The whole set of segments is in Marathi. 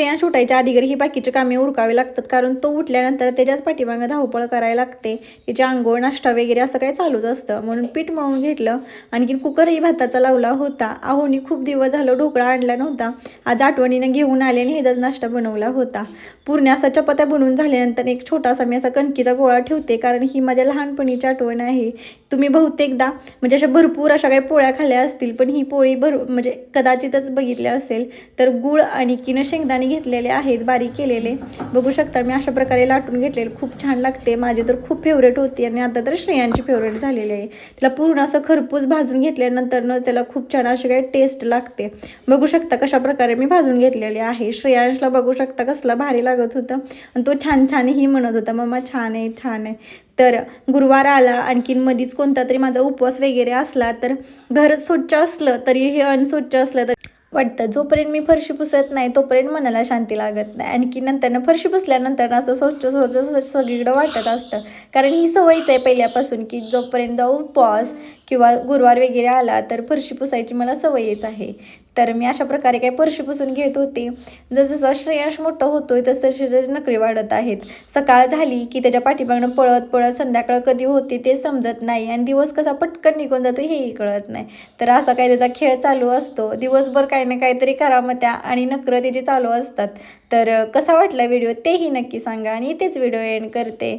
श्रेयांश उठायच्या आधी घरी ही बाकीची कामे उरकावी लागतात. कारण तो उठल्यानंतर त्याच्याच पाठीमागं धावपळ करायला लागते. त्याची आंघोळ नाश्ता वगैरे असं काही चालूच असतं. म्हणून पीठ मळून घेतलं. आणखीन कुकरही भाताचा लावला होता. आहोनी खूप दिवस झालं ढोकळा आणला नव्हता. आज आठवणीनं घेऊन आले आणि ह्याचाच नाश्ता बनवला होता. पूर्ण असा चपात्या बनवून झाल्यानंतर एक छोटासा मी असा कणकीचा गोळा ठेवते. कारण ही माझ्या लहानपणीची आठवण आहे. तुम्ही बहुतेकदा म्हणजे अशा भरपूर अशा काही पोळ्या खाल्ल्या असतील. पण ही पोळी भर म्हणजे कदाचितच बघितल्या असेल. तर गुळ आणि किन शेंगदाणे घेतलेले आहेत बारीक केलेले. बघू शकता मी अशा प्रकारे लाटून घेतलेले. खूप छान लागते. माझी तर खूप फेवरेट होती आणि आता तर श्रेयांची फेवरेट झालेली आहे. तिला पूर्ण असं खरपूस भाजून घेतल्यानंतर न त्याला खूप छान अशी काही टेस्ट लागते. बघू शकता कशा प्रकारे मी भाजून घेतलेले आहे. श्रेयांशला बघू शकता कसला भारी लागत होतं. आणि तो छान छानही म्हणत होता मम्मा छान आहे छान आहे. तर गुरुवार आला आणखीन मधीच कोणता तरी माझा उपवास वगैरे असला तर घर स्वच्छ असलं तरी हे अनस्वच्छ असलं तर वाटतं. जोपर्यंत मी फरशी पुसत नाही तोपर्यंत मनाला शांती लागत नाही. आणखी नंतर फरशी पुसल्यानंतर असं स्वच्छ स्वच्छ सगळीकडं वाटत असतं. कारण ही सवयच आहे पहिल्यापासून की जोपर्यंत उपवास किंवा गुरुवार वगैरे आला तर फरशी पुसायची मला सवयच आहे. तर मी अशा प्रकारे काही फरशी पुसून घेत होते. जसजसं श्रेयांश मोठं होतोय तसं तसे त्याचे नखरे वाढत आहेत. सकाळ झाली की त्याच्या पाठीमागनं पळत पळत संध्याकाळ कधी होते ते समजत नाही आणि दिवस कसा पटकन निघून जातो हेही कळत नाही. तर असा काही त्याचा खेळ चालू असतो. दिवसभर काही ना काहीतरी करामत्या आणि नकरं त्याची चालू असतात. तर कसा वाटला व्हिडिओ तेही नक्की सांगा आणि इथेच व्हिडिओ एंड करते.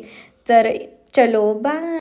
तर चलो बाय